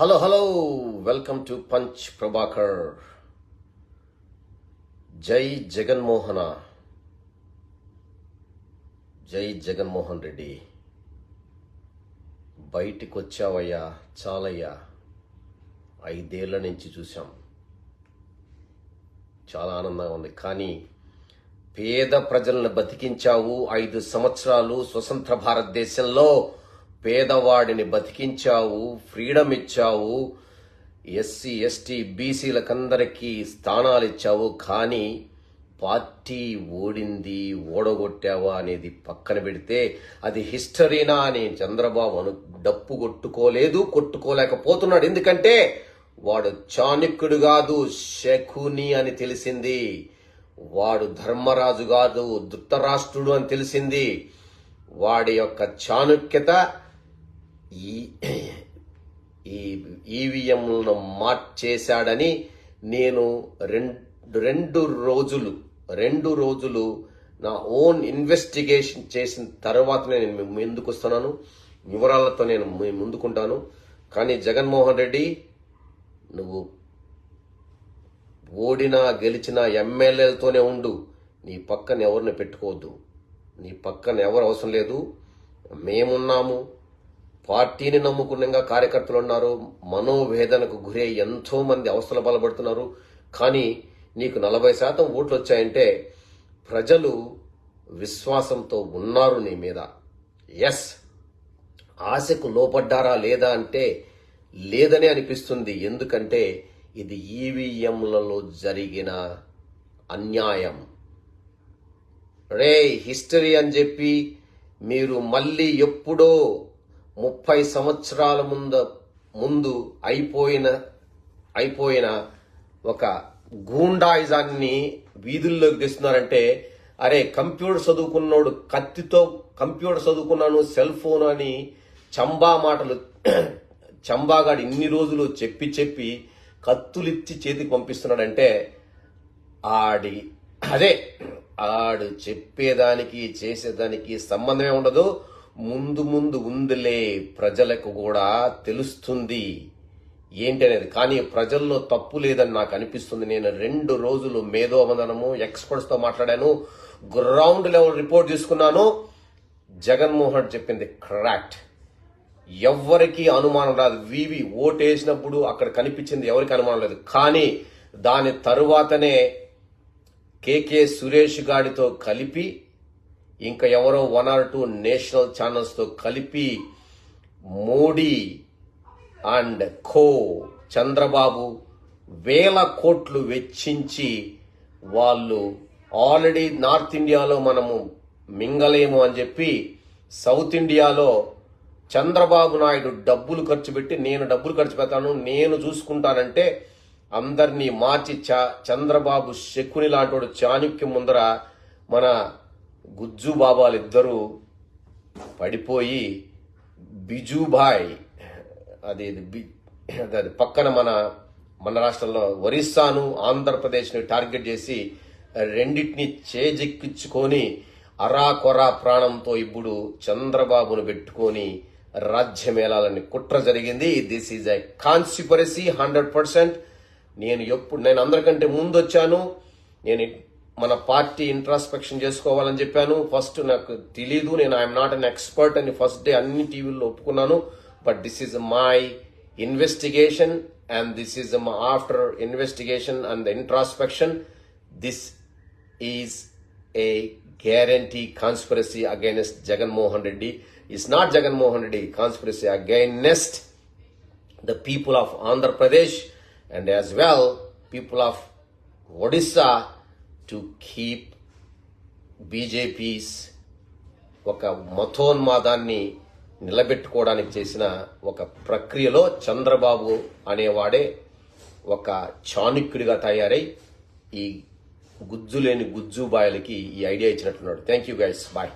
Hello hello welcome to punch Prabhakar. జై జగన్మోహన. జై జగన్మోహన్ రెడ్డి. బయటికి వచ్చావయ్యా చాలయ్యా. ఐదేళ్ళ నుంచి చూసాం చాలా ఆనందంగా ఉంది. కానీ పేద ప్రజలను బతికించావు ఐదు సంవత్సరాలు స్వతంత్ర భారతదేశంలో. పేదవాడిని బతికించావు ఫ్రీడమ్ ఇచ్చావు ఎస్సీ ఎస్టీ బీసీలకందరికీ స్థానాలు ఇచ్చావు కానీ పార్టీ ఓడింది ఓడగొట్టావా అనేది పక్కన పెడితే అది హిస్టరీనా అని చంద్రబాబు అను డప్పు కొట్టుకోలేదు కొట్టుకోలేకపోతున్నాడు. ఎందుకంటే వాడు చాణక్యుడు కాదు శకుని అని తెలిసింది. వాడు ధర్మరాజు కాదు ధృతరాష్ట్రుడు అని తెలిసింది. వాడి యొక్క చాణుక్యత ఈ ఈ ఈవీఎంలను మార్చేశాడని నేను రెండు రెండు రోజులు రెండు రోజులు నా ఓన్ ఇన్వెస్టిగేషన్ చేసిన తర్వాతనే నేను ముందుకు వస్తున్నాను. వివరాలతో నేను ముందుకుంటాను. కానీ జగన్మోహన్ రెడ్డి నువ్వు ఓడినా గెలిచిన ఎమ్మెల్యేలతోనే ఉండు. నీ పక్కన ఎవరిని పెట్టుకోవద్దు. నీ పక్కన ఎవరు అవసరం లేదు. మేమున్నాము. పార్టీని నమ్ముకున్నగా కార్యకర్తలు ఉన్నారు మనోవేదనకు గురై ఎంతో మంది అవసరం బలపడుతున్నారు. కానీ నీకు నలభై శాతం ఓట్లు వచ్చాయంటే ప్రజలు విశ్వాసంతో ఉన్నారు నీ మీద. ఎస్ ఆశకు లోపడ్డారా లేదా అంటే లేదనే అనిపిస్తుంది. ఎందుకంటే ఇది ఈవీఎంలలో జరిగిన అన్యాయం. రే హిస్టరీ అని చెప్పి మీరు మళ్ళీ ఎప్పుడో ముప్పై సంవత్సరాల ముందు ముందు అయిపోయిన అయిపోయిన ఒక గూండాయిజాన్ని వీధుల్లోకి తెస్తున్నారంటే అరే కంప్యూటర్ చదువుకున్నోడు కత్తితో కంప్యూటర్ చదువుకున్నాను సెల్ ఫోన్ అని చంబా మాటలు చంబాగాడు ఇన్ని రోజులు చెప్పి చెప్పి కత్తులిచ్చి చేతికి పంపిస్తున్నాడంటే ఆడి అదే ఆడు చెప్పేదానికి చేసేదానికి సంబంధమే ఉండదు. ముందు ముందు ఉందిలే ప్రజలకు కూడా తెలుస్తుంది. ఏంటి అనేది కానీ ప్రజల్లో తప్పు లేదని నాకు అనిపిస్తుంది. నేను రెండు రోజులు మేధోమందనము ఎక్స్పర్ట్స్తో మాట్లాడాను గ్రౌండ్ లెవెల్ రిపోర్ట్ తీసుకున్నాను. జగన్మోహన్ చెప్పింది కరెక్ట్. ఎవ్వరికి అనుమానం రాదు. వివి ఓటేసినప్పుడు అక్కడ కనిపించింది ఎవరికి అనుమానం లేదు. కానీ దాని తరువాతనే కేకే సురేష్ గాడితో కలిపి ఇంకా ఎవరో వన్ ఆర్ టూ నేషనల్ ఛానల్స్తో కలిపి మోడీ అండ్ ఖో చంద్రబాబు వేల కోట్లు వెచ్చించి వాళ్ళు ఆల్రెడీ నార్త్ ఇండియాలో మనము మింగలేము అని చెప్పి సౌత్ ఇండియాలో చంద్రబాబు నాయుడు డబ్బులు ఖర్చు పెట్టి నేను డబ్బులు ఖర్చు పెడతాను నేను చూసుకుంటానంటే అందరినీ మార్చి చ- చంద్రబాబు శకుని లాంటి చాణుక్యం ముందర మన గుజ్జు బాబాలిద్దరూ పడిపోయి బిజుభాయ్ అది అది పక్కన మన మన రాష్ట్రంలో ఒరిస్సాను ఆంధ్రప్రదేశ్ని టార్గెట్ చేసి రెండింటిని చేజెక్కించుకొని అరాకొరా ప్రాణంతో ఇప్పుడు చంద్రబాబును పెట్టుకొని రాజ్యమేళాలని కుట్ర జరిగింది. This is a conspiracy hundred percent నేను ఎప్పుడు నేను అందరికంటే ముందు వచ్చాను నేను మన పార్టీ ఇంట్రాస్పెక్షన్ చేసుకోవాలని చెప్పాను. ఫస్ట్ నాకు తెలీదు నేను ఐఎమ్ నాట్ అన్ ఎక్స్పర్ట్ అని ఫస్ట్ డే అన్ని టీవీల్లో ఒప్పుకున్నాను. But this is my investigation and this is after investigation and the introspection this is a guarantee conspiracy against Jaganmohan Reddy is not Jaganmohan Reddy conspiracy against the people of Andhra Pradesh and as well people of Odisha to keep BJP's ఒక మతోన్మాదాన్ని నిలబెట్టుకోవడానికి చేసిన ఒక ప్రక్రియలో చంద్రబాబు అనేవాడే ఒక చాణుక్యుడిగా తయారై ఈ గుజ్జు లేని గుజ్జు బాయలకి ఈ idea ఇచ్చినట్టున్నాడు. Thank you guys bye